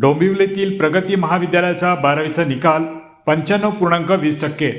डोंबिवलीतील प्रगती महाविद्यालयाचा बारावीचा निकाल पंच्याण्णव पूर्णांक वीस टक्के.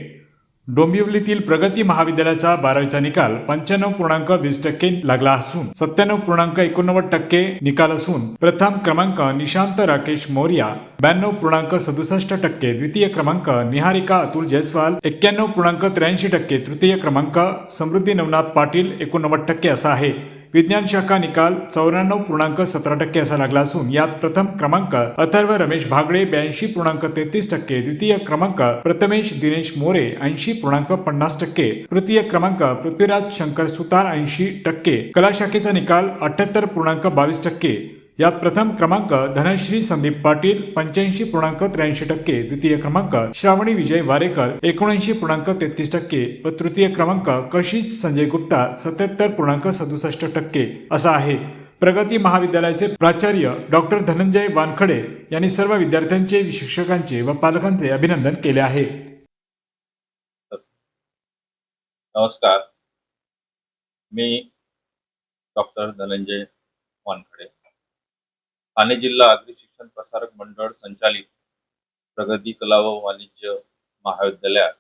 डोंबिवलीतील प्रगती महाविद्यालयाचा बारावीचा निकाल पंच्याण्णव पूर्णांक वीस टक्के लागला असून सत्त्याण्णव पूर्णांक एकोणनव्वद टक्के निकाल असून प्रथम क्रमांक निशांत राकेश मौर्या ब्याण्णव पूर्णांक सदुसष्ट टक्के द्वितीय क्रमांक निहारिका अतुल जयस्वाल एक्क्याण्णव पूर्णांक त्र्याऐंशी टक्के तृतीय क्रमांक समृद्धी नवनाथ पाटील एकोणनव्वद टक्के असा आहे. विज्ञान शाखा निकाल चौऱ्याण्णव पूर्णांक सतरा टक्के असा लागला असून यात प्रथम क्रमांक अथर्व रमेश भागडे ब्याऐंशी पूर्णांक तेहतीस टक्के द्वितीय क्रमांक प्रथमेश दिनेश मोरे ऐंशी पूर्णांक पन्नास टक्के तृतीय क्रमांक पृथ्वीराज शंकर सुतार ऐंशी टक्के कला शाखेचा निकाल अठ्याहत्तर पूर्णांक बावीस टक्के. यात प्रथम क्रमांक धनश्री संदीप पाटील पंच्याऐंशी पूर्णांक त्र्याऐंशी टक्के. द्वितीय क्रमांक श्रावणी विजय वारेकर एकोणऐंशी पूर्णांक तेहतीस टक्के. व तृतीय क्रमांक कशीच संजय गुप्ता सत्याहत्तर पूर्णांक सदुसष्ट टक्के. असा आहे. प्रगती महाविद्यालयाचे प्राचार्य डॉक्टर धनंजय वानखडे यांनी सर्व विद्यार्थ्यांचे शिक्षकांचे व पालकांचे अभिनंदन केले आहे. नमस्कार. मी डॉक्टर धनंजय वानखडे. ठाणे जिल्हा अग्री शिक्षण प्रसारक मंडळ संचालित प्रगती कला व वाणिज्य महाविद्यालयात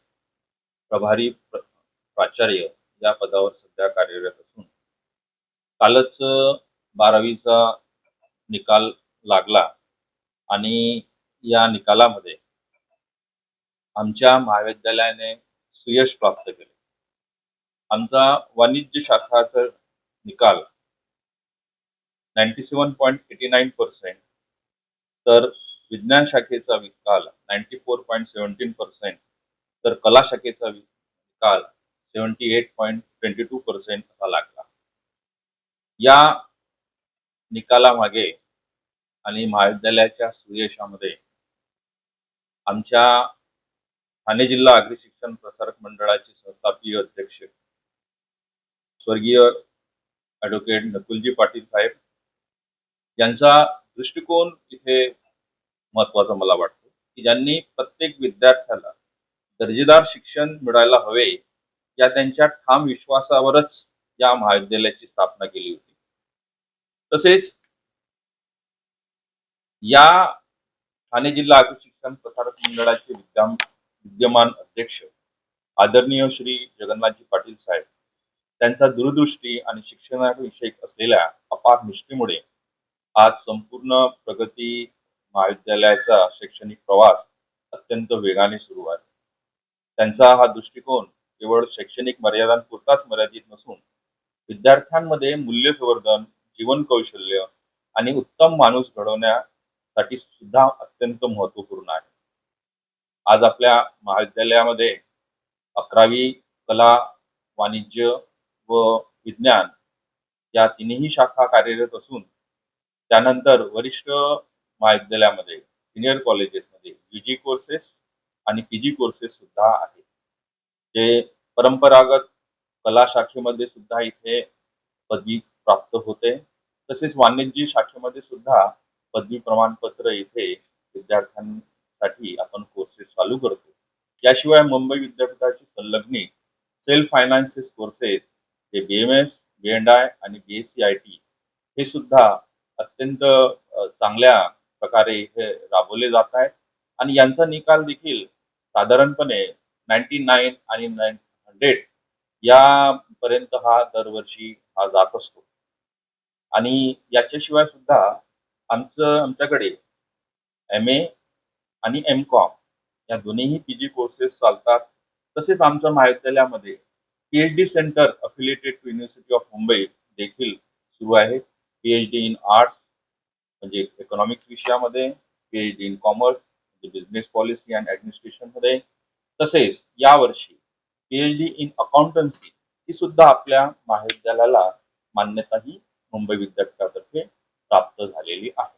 प्रभारी प्राचार्य या पदावर सध्या कार्यरत असून कालच बारावीचा निकाल लागला आणि या निकालामध्ये आमच्या महाविद्यालयाने सुयश प्राप्त केले. आमचा वाणिज्य शाखाचा निकाल ninety seven point eighty nine percent तर विज्ञान शाखेचा निकाल ninety four point seventeen percent तर कला शाखेचा वि- निकाल seventy eight point twenty two percent असा लागला या निकालामागे आणि महाविद्यालयाच्या सुयशामध्ये आमच्या ठाणे जिल्हा अग्री शिक्षण प्रसारक मंडळाचे संस्थापकीय अध्यक्ष स्वर्गीय ॲडव्होकेट नकुलजी पाटील साहेब यांचा दृष्टिकोन इथे महत्त्वाचा मला वाटतो की ज्यांनी प्रत्येक विद्यार्थ्याला दर्जेदार शिक्षण मिळायला हवे या त्यांच्या ठाम विश्वासावरच या महाविद्यालयाची स्थापना केली होती. तसेच या ठाणे जिल्हा अग्र शिक्षण प्रसारक मंडळाचे विद्या विद्यमान अध्यक्ष आदरणीय श्री जगन्नाथजी पाटील साहेब त्यांचा दूरदृष्टी आणि शिक्षणाविषयक असलेल्या अपार निष्ठेमुळे आज संपूर्ण प्रगती महाविद्यालयाचा शैक्षणिक प्रवास अत्यंत वेगाने सुरू आहे. त्यांचा हा दृष्टिकोन केवळ शैक्षणिक मर्यादांपुरताच मर्यादित नसून विद्यार्थ्यांमध्ये मूल्य संवर्धन जीवन कौशल्य आणि उत्तम माणूस घडवण्यासाठी सुद्धा अत्यंत महत्त्वपूर्ण आहे. आज आपल्या महाविद्यालयामध्ये अकरावी कला वाणिज्य व विज्ञान या तिन्ही शाखा कार्यरत असून त्यानंतर वरिष्ठ महाविद्यालयामध्ये सिनियर कॉलेजेसमध्ये यू जी कोर्सेस आणि पी जी कोर्सेस सुद्धा आहेत. जे परंपरागत कला शाखेमध्ये सुद्धा इथे पदवी प्राप्त होते. तसेच वाणिज्य शाखेमध्ये सुद्धा पदवी प्रमाणपत्र इथे विद्यार्थ्यांसाठी आपण कोर्सेस चालू करतो. याशिवाय मुंबई विद्यापीठाची संलग्नी सेल्फ फायनान्सेस कोर्सेस जे B M S B and I आणि B S C I T हे सुद्धा अत्यंत चांगल्या प्रकारे हे राबवले जात आहेत. आणि यांचा निकाल देखील साधारणपणे नाईन्टी नाईन आणि नाईन हंड्रेड या पर्यंत हा दरवर्षी हा जात असतो. आणि याच्याशिवाय सुद्धा आमचं आमच्याकडे एम ए आणि एम कॉम या दोन्हीही पी जी कोर्सेस चालतात. तसेच आमच्या महाविद्यालयामध्ये P H D centre affiliated to university of Mumbai देखील सुरू आहे. P H D in arts म्हणजे इकॉनॉमिक्स विषयामध्ये P H D in commerce म्हणजे बिझनेस पॉलिसी अँड ॲडमिनिस्ट्रेशनमध्ये तसेच यावर्षी P H D in accountancy ही सुद्धा आपल्या महाविद्यालयाला मान्यता ही मुंबई विद्यापीठातर्फे प्राप्त झालेली आहे.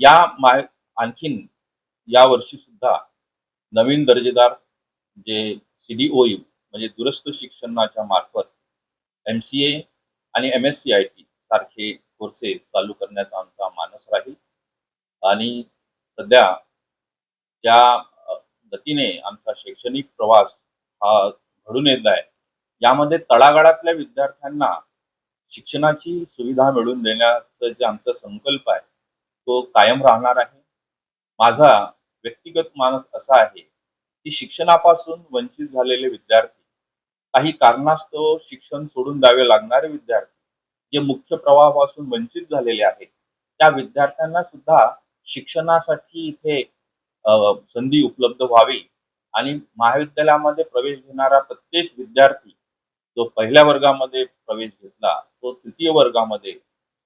या मा आणखीन या वर्षी सुद्धा नवीन दर्जेदार जे सी डी ओ यू म्हणजे दूरस्थ शिक्षणाच्या मार्फत एम सी ए आणि M S C I T सारखे कोर्सेस चालू करण्याचा आमचा मानस राहील. आणि सध्या ज्या गतीने आमचा शैक्षणिक प्रवास हा घडून येत आहे यामध्ये तळागाळातल्या विद्यार्थ्यांना शिक्षणाची सुविधा मिळवून देण्याचं जे आमचा संकल्प आहे तो कायम राहणार आहे. माझा व्यक्तिगत मानस असा आहे की शिक्षणापासून वंचित झालेले विद्यार्थी काही कारणास्तव शिक्षण सोडून द्यावे लागणारे विद्यार्थी जे मुख्य प्रवाहापासून वंचित झालेले आहेत. त्या विद्यार्थ्यांना सुद्धा शिक्षणासाठी इथे संधी उपलब्ध व्हावी. आणि महाविद्यालयामध्ये प्रवेश घेणारा प्रत्येक विद्यार्थी जो पहिल्या वर्गामध्ये प्रवेश घेतला तो तृतीय वर्गामध्ये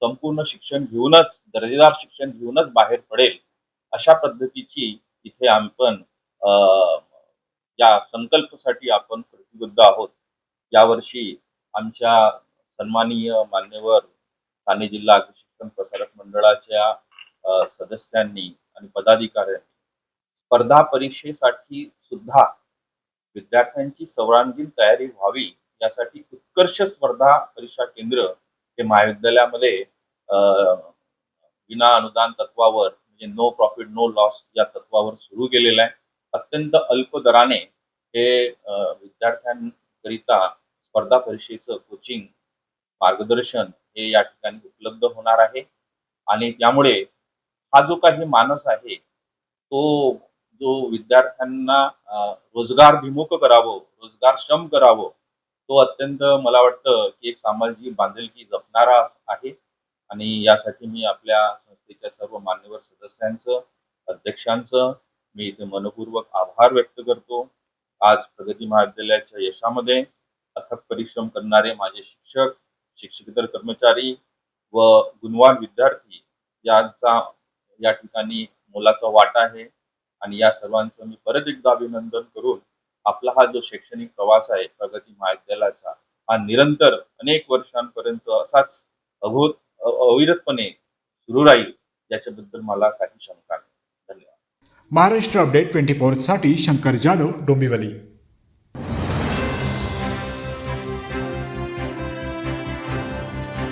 संपूर्ण शिक्षण घेऊनच दर्जेदार शिक्षण घेऊनच बाहेर पडेल अशा पद्धतीची इथे आपण या संकल्पसाठी आपण प्रतिबद्ध आहोत. यावर्षी आमच्या सन्माननीय मान्यवर ठाणे जिल्हा शिक्षण प्रसारक मंडळाच्या सदस्यांनी आणि पदाधिकाऱ्यांनी स्पर्धा परीक्षेसाठी सुद्धा विद्यार्थ्यांची सर्वांगीण तयारी व्हावी यासाठी उत्कर्ष स्पर्धा परीक्षा केंद्र हे महाविद्यालयामध्ये विना अनुदान तत्वावर म्हणजे नो प्रॉफिट नो लॉस या तत्वावर सुरू केलेलं आहे. अत्यंत अल्प दराने हे विद्यार्थ्यांकरिता स्पर्धा परीक्षेचं कोचिंग मार्गदर्शन हे या ठिकाणी उपलब्ध होणार आहे. आणि त्यामुळे हा जो काही मानस आहे तो जो विद्यार्थ्यांना रोजगार रोजगारभिमुख करावं रोजगारक्षम करावं तो अत्यंत मला वाटतं की एक सामाजिक बांधिलकी जपणारा आहे. आणि यासाठी मी आपल्या संस्थेच्या सर्व मान्यवर सदस्यांचं अध्यक्षांचं मी इथे मनपूर्वक आभार व्यक्त करतो. आज प्रगती महाविद्यालयाच्या यशामध्ये अथक परिश्रम करणारे माझे शिक्षक शिक्षकेतर कर्मचारी व गुणवान विद्यार्थी यांचा या ठिकाणी मोलाचा वाटा आहे. आणि या सर्वांचं मी परत एकदा अभिनंदन करून आपला हा जो शैक्षणिक प्रवास आहे प्रगती महाविद्यालयाचा हा निरंतर अनेक वर्षांपर्यंत असाच अभूत अविरतपणे सुरू राहील याच्याबद्दल मला काही शंका नाही. धन्यवाद. महाराष्ट्र अपडेट ट्वेंटी फोरसाठी शंकर जाधव डोंबिवली.